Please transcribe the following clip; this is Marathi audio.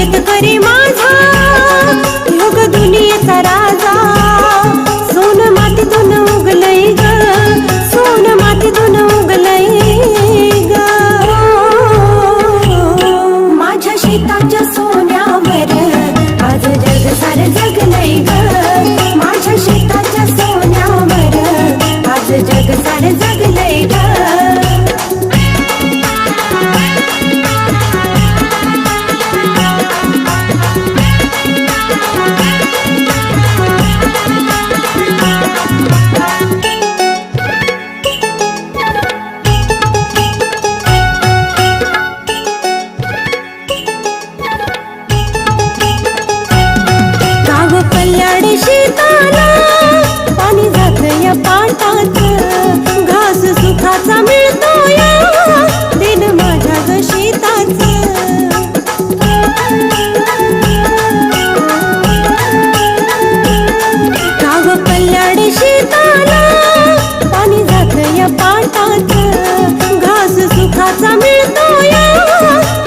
शेतकरी माझा योग दुनियेचा राजा. सोन मातीतून उगलय ग सोन मातीतून उगलय ग. माझ्या शेताच्या सोन्यावर आज जग सार जगलय ग. माझ्या शेताच्या सोन्यावर आज जग सार शेताला पाणी जात या पाटात. घास सुखाचा मिळतो या.